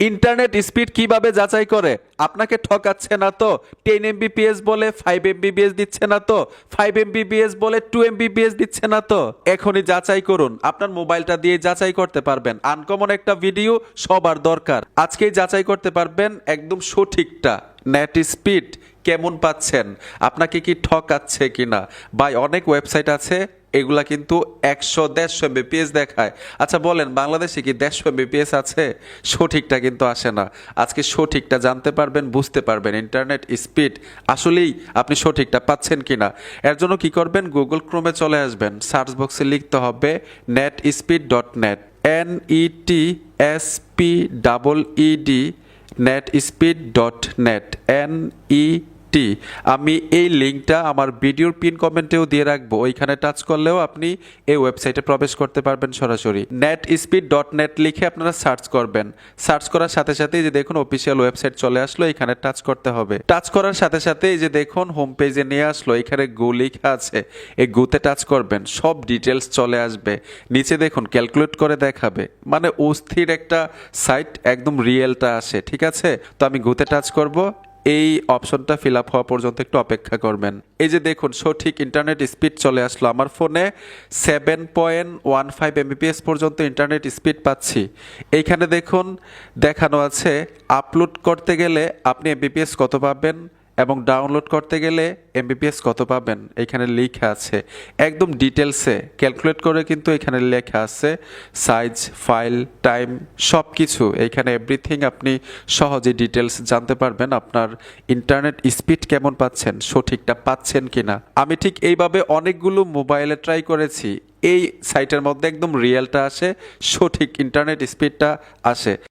Internet speed কীভাবে যাচাই করে? আপনাকে ঠকাচ্ছে না তো? টেন এমবিপিএস বলে ফাইভ এমবিপিএস দিচ্ছে না তো? ফাইভ এমবিপিএস বলে টু এমবিপিএস দিচ্ছে না তো? এখনই যাচাই করুন। আপনার মোবাইলটা দিয়ে যাচাই করতে পারবেন। আনকমন একটা ভিডিও সবার দরকার। আজকেই যাচাই করতে পারবেন একদম সঠিকটা। নেট স্পিড কেমন পাচ্ছেন? আপনাকে কি ঠকাচ্ছে কিনা? ভাই, অনেক ওয়েবসাইট আছে। এগুলা কিন্তু একশো, দেড়শো এমবিপিএস দেখায়। আচ্ছা বলেন, বাংলাদেশে কি দেড়শো এমবিপিএস আছে? সঠিকটা কিন্তু আসে না। আজকে সঠিকটা জানতে পারবেন, বুঝতে পারবেন। ইন্টারনেট স্পিড আসলেই আপনি সঠিকটা পাচ্ছেন কি না এর জন্য কি করবেন? গুগল ক্রোমে চলে আসবেন। সার্চ বক্সে লিখতে হবে net speed dot net N E T S P double ED net speed dot net N E T আমি এই লিঙ্কটা আমার ভিডিওর পিন কমেন্টেও দিয়ে রাখব। ওইখানে টাচ করলেও আপনি এই ওয়েবসাইটে প্রবেশ করতে পারবেন সরাসরি। নেট স্পিড ডট নেট লিখে আপনারা সার্চ করবেন। সার্চ করার সাথে সাথে যে দেখুন অফিসিয়াল ওয়েবসাইট চলে আসলো, এখানে টাচ করতে হবে। টাচ করার সাথে সাথে এই যে দেখুন হোম পেজে নিয়ে আসলো, এখানে গু লেখা আছে। এই গুতে টাচ করবেন, সব ডিটেলস চলে আসবে। নিচে দেখুন ক্যালকুলেট করে দেখাবে। মানে অস্থির একটা সাইট একদম রিয়েলটা আসে, ঠিক আছে? তো আমি গুতে টাচ করব এই অপশনটা ফিল আপ হওয়া পর্যন্ত একটু অপেক্ষা করবেন। এই যে দেখুন, সঠিক ইন্টারনেট স্পিড চলে আসলো। আমার ফোনে seven point one five Mbps পর্যন্ত ইন্টারনেট স্পিড পাচ্ছি। এইখানে দেখুন, দেখানো আছে আপলোড করতে গেলে আপনি এমবিপিএস কত পাবেন? এবং ডাউনলোড করতে গেলে এমবিপিএস কত পাবেন? এখানে লেখা আছে। একদম ডিটেলসে ক্যালকুলেট করে কিন্তু এখানে লেখা আছে। সাইজ ফাইল টাইম সব কিছু এখানে এভরিথিং আপনি সহজে ডিটেলস জানতে পারবেন আপনার ইন্টারনেট স্পিড কেমন পাচ্ছেন, সঠিকটা পাচ্ছেন কিনা। আমি ঠিক এইভাবে অনেকগুলো মোবাইলে ট্রাই করেছি। এই সাইটের মধ্যে একদম রিয়েলটা আসে, সঠিক ইন্টারনেট স্পিডটা আসে।